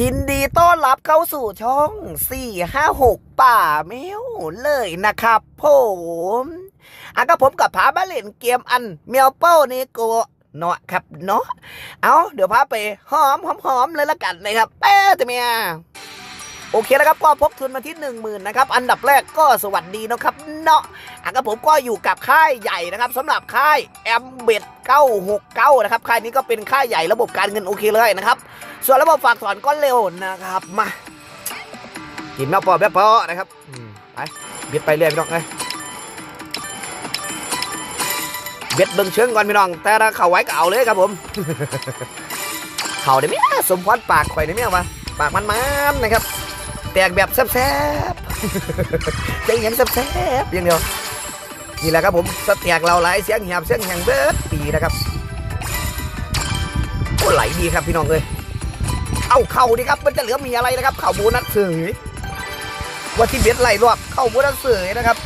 ยินดีต้อนรับเข้าสู่ช่อง 456 ป่าแมวเลยนะครับผมอะก็ผมกับพามาเล่นเกมอันเมียวเป้านี่โกเนาะครับเนาะ เอาเดี๋ยวพาไปหอมหอมหอมเลยละกันนะครับแป๊ะเมียโอเคแล้วครับก็พกทุนมาที่ 1 0,000นะครับอันดับแรกก็สวัสดีนะครับเนาะอะก็ผมก็อยู่กับค่ายใหญ่นะครับสำหรับค่ายแอมเบด969นะครับค่ายนี้ก็เป็นค่ายใหญ่ระบบการเงินโอเคเลยนะครับ ส่วนระบบฝากถอนก็เร็วนะครับมากินแม่ปอแม่ปอนะครับไปเบียดไปเรื่อยพี่น้องเลยเบียดเบิ่งเชิงก่อนพี่น้อง แต่ถ้าเข่าไว้ก็เอาเลยครับผม เข่าได้ไหมสมพรปากข่อยได้ไหมวะปากมันมันๆนะครับ แตกแบบแซ่บๆใจเย็นแซ่บๆอย่างเดียว นี่แหละครับผมสแตกเราหลายเสียงแหบเสียงแหงเบิดปีนะครับโอ้ไหลดีครับพี่น้องเลย เอาเข่าดิครับ มันจะเหลือมีอะไรนะครับ เข่าโบนัสเสยว่าที่เบ็ดไหลรอบเข้าโบนัสเสยนะครับ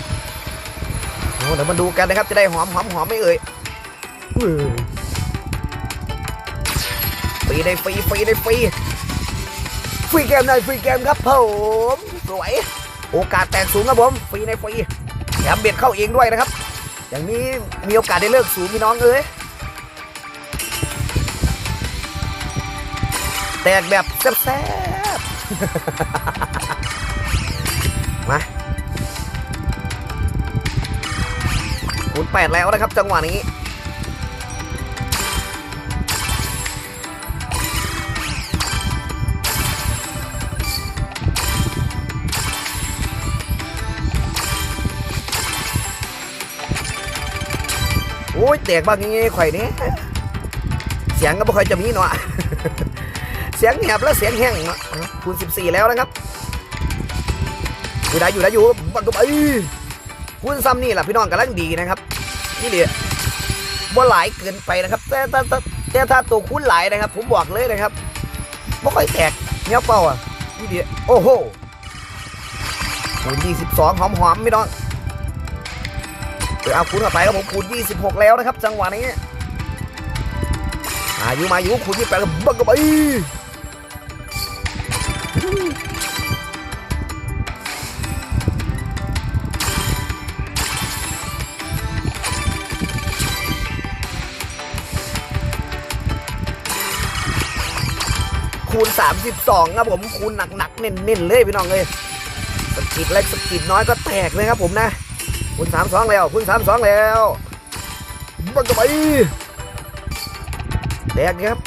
โอ้เดี๋ยวมาดูกันนะครับ จะได้หอมหอมหอมไม่เอ่ยเอ้ยฟรีได้ฟรีฟรีได้ฟรีฟรีเกมได้ฟรีเกมครับผมสวย โอกาสแตกสูงครับผมฟรีในฟรีแถมเบ็ดเข้าเองด้วยนะครับ อย่างนี้มีโอกาสได้เลิกสูงพี่น้องเอ้ย แตกแบบแซ่บๆ มาคูณแปดแล้วนะครับจังหวะนี้ โอ้ยแตกบ้างงี้ไข่อยนี้เสียงก็ไม่ค่อยจะมีเนาะ เสียงแหบและเสียงแห้งคูณ14 แล้วนะครับ อยู่ได้อยู่ได้อยู่บังกับไอ้คูณซ้ำนี่แหละพี่น้องกำลังดีนะครับ นี่เดียบ่หลายเกินไปนะครับ แต่แต่แต่ถ้าตัวคูณหลายนะครับ ผมบอกเลยนะครับไม่ค่อยแตกเนี้ยเป้าอะนี่เดียโอ้โหคูณ22 หอมๆพี่น้องเดี๋ยวเอาคูณเข้าไปครับผมคูณ26 แล้วนะครับ จังหวะนี้อายุมาอยู่คูณ28กับบังกับไอ้ คูณ 32 ครับผมคูณหนักๆเน้นๆเลยพี่น้องเลยสกิดเล็กสกิดน้อยก็แตกเลยครับผมนะคูณ 32 แล้วคูณ 32 แล้วบังกับไปแตกครับ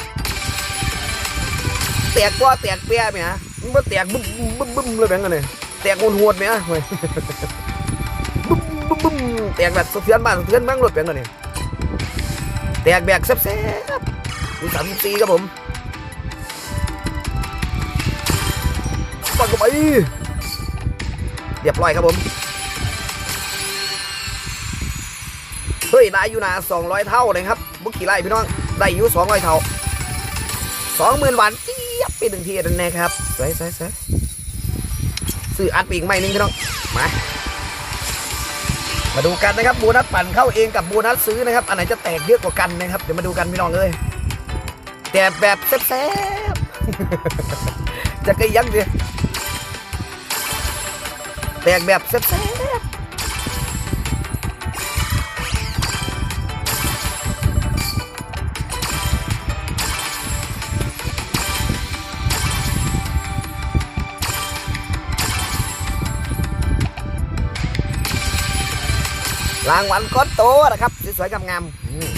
แตกก็แตกเปียไหมฮะ มันบ่แตกบึ้มบึ้มบึ้มเลยแบงกันเลยแตกโหดหวดไหมฮะเว้ยบึ้มบึ้มบึ้มแตกแบบสะเทือนบ้านสะเทือนเมืองรถแบงกันเลยแตกแบบแซ่บๆคูณ34ครับผมปังกับไปเรียบร้อยครับผมเฮ้ยได้อยู่นะ200 เท่าเลยครับบุกกี่ไร่พี่น้องได้อยู่200 เท่า20,000หวานจี ยบไปหนึ่งทีนั่นแน่ครับสวยสวยสวยซื้ออัดปีกใหม่นึงพี่น้องมามาดูกันนะครับโบนัสปั่นเข้าเองกับโบนัสซื้อนะครับ อันไหนจะแตกเยอะกว่ากันนะครับ เดี๋ยวมาดูกันพี่น้องเลย แต่แบบแซ่บๆจะกระยังดิแตกแบบแซ่บ รางวัลก้อนโตนะครับสวยๆงามๆอืม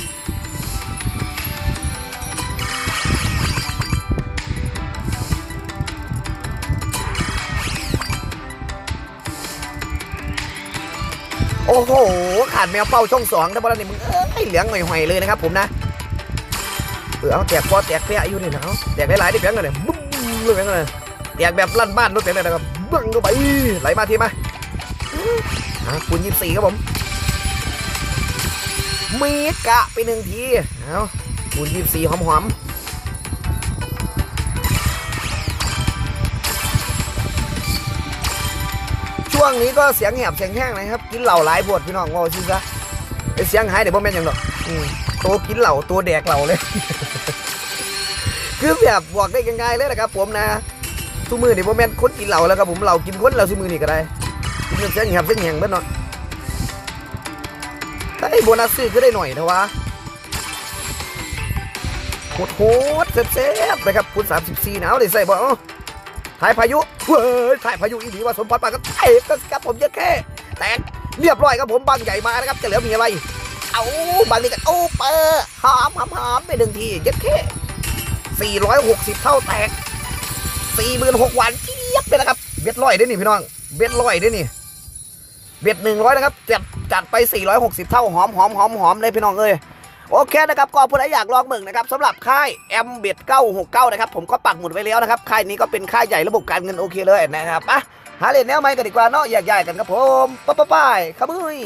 โอ้โห ขาดแมวเป้าช่องสองถ้าบอลนี่มึงเอ้ยเหลืองหน่อยๆเลยนะครับผมนะเออเอาแตกพอแตกเปี้ยอยู่นี่นะเอาแตกได้หลายได้เพียงเลยบึ้มเลยเพียงเลยแตกแบบลั่นบ้านรถเพียงเลยนะครับบึ้งเข้าไปไหลมาทีมาอะคูณยี่สี่ครับผม มีกะไปหนึ่งที เอาคูณยี่สี่หอมๆช่วงนี้ก็เสียงแหบเสียงแห้งนะครับ กินเหล่าหลายบทพี่น้องว่าชื่อซะไอเสียงหายเดี๋ยวบ่แม่ยังดอกตัวกินเหล่าตัวแดกเหล่าเลย คือแบบบอกได้ง่ายๆเลยนะครับ ผมนะซุมือนี่โมเมนต์คนกินเหล้าแล้วครับผมเหล้ากินคนเราซุมือนี่ก็ได้กินเสียงแหบเสียงแหงเบิดเนาะถ้า ไอ้โบนัสซื้อก็ได้หน่อยนะวะโหดโหดเซฟๆนะครับคุณ34หนาวเลยใส่บอ้าถ่ายพายุเว้ยถ่ายพายุอีหลีว่าสมพรปากก็ไอ้ก็ครับผมเยอะแค่แตกเรียบร้อยครับผมบางใหญ่มานะครับจะเหลือมีอะไร เอาบางทีก็โอ้เปอร์หอมหอมหอมไปหนึ่งทีเย็ดแค่460 เท่าแตก46,000หวานเจี๊ยบเลยนะครับเบ็ดร้อยได้นี่พี่น้องเบ็ดร้อยได้นี่ เบ็ดหนึ่งร้อยนะครับจัดจัดไป 460 เท่าหอมหอมหอมหอมเลยพี่น้องเอ้ยโอเคนะครับก็ผู้ใดอยากลองมึงนะครับสำหรับค่ายแอมเบ็ด969 นะครับ ผมก็ปักหมุดไว้แล้วนะครับ ค่ายนี้ก็เป็นค่ายใหญ่ระบบการเงินโอเคเลยนะครับอะหาเล่นแนวใหม่กันดีกว่าเนาะแยกย้ายกันครับผมป๊าป๊ะป้ายครับเฮ้ย